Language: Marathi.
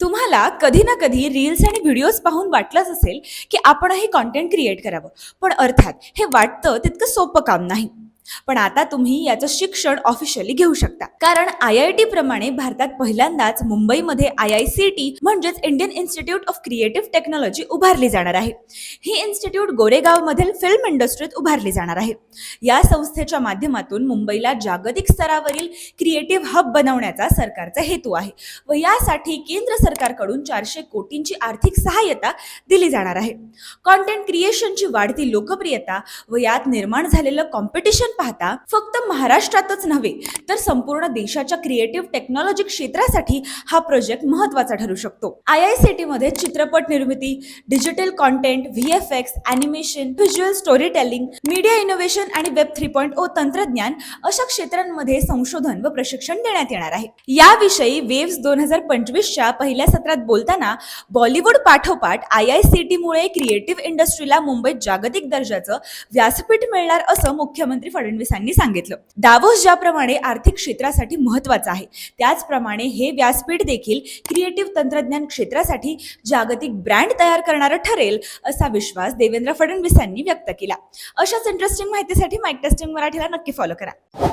तुम्हाला कधी ना कधी रील्स आणि व्हिडिओज पाहून वाटलंच असेल की आपणही कॉन्टेंट क्रिएट करावं. पण अर्थात हे वाटतं तितकं सोपं काम नाही. पण आता तुम्ही याचं शिक्षण ऑफिशियली घेऊ शकता. कारण आय आय टी प्रमाणे भारतात पहिल्यांदाच मुंबईमध्ये आय आय सी टी म्हणजेच Indian institute of creative technology उभारली जाणार आहे. ही इन्स्टिट्यूट गोरेगावमधील फिल्म इंडस्ट्रीत उभारली जाणार आहे. या संस्थेच्या माध्यमातून मुंबईला जागतिक स्तरावरील क्रिएटिव्ह हब बनवण्याचा सरकारचा हेतू आहे व यासाठी केंद्र सरकारकडून चारशे कोटींची आर्थिक सहाय्यता दिली जाणार आहे. कॉन्टेंट क्रिएशनची वाढती लोकप्रियता व यात निर्माण झालेलं कॉम्पिटिशन पाहता फक्त महाराष्ट्रातच नव्हे तर संपूर्ण देशाच्या क्रिएटिव्ह टेक्नॉलॉजी क्षेत्रासाठी हा प्रोजेक्ट महत्त्वाचा ठरू शकतो. आय आय सी टीमध्ये चित्रपट निर्मिती digital content V F X animation visual storytelling media innovation आणि वेब थ्री पॉईंट ओ तंत्रज्ञान अशा क्षेत्रांमध्ये संशोधन व प्रशिक्षण देण्यात येणार आहे. याविषयी वेव्स दोन हजार पंचवीसच्या पहिल्या सत्रात बोलताना बॉलिवूड पाठोपाठ आय आय सी टीमुळे क्रिएटिव्ह इंडस्ट्रीला मुंबईत जागतिक दर्जाचं व्यासपीठ मिळणार असं मुख्यमंत्री फडणवीसांनी सांगितलं. दावोस ज्याप्रमाणे आर्थिक क्षेत्रासाठी महत्वाचं आहे त्याचप्रमाणे हे व्यासपीठ देखील क्रिएटिव्ह तंत्रज्ञान क्षेत्रासाठी जागतिक ब्रँड तयार करणारं ठरेल असा विश्वास देवेंद्र फडणवीसांनी व्यक्त केला. अशाच इंटरेस्टिंग माहितीसाठी माईक टेस्टिंग मराठीला नक्की फॉलो करा.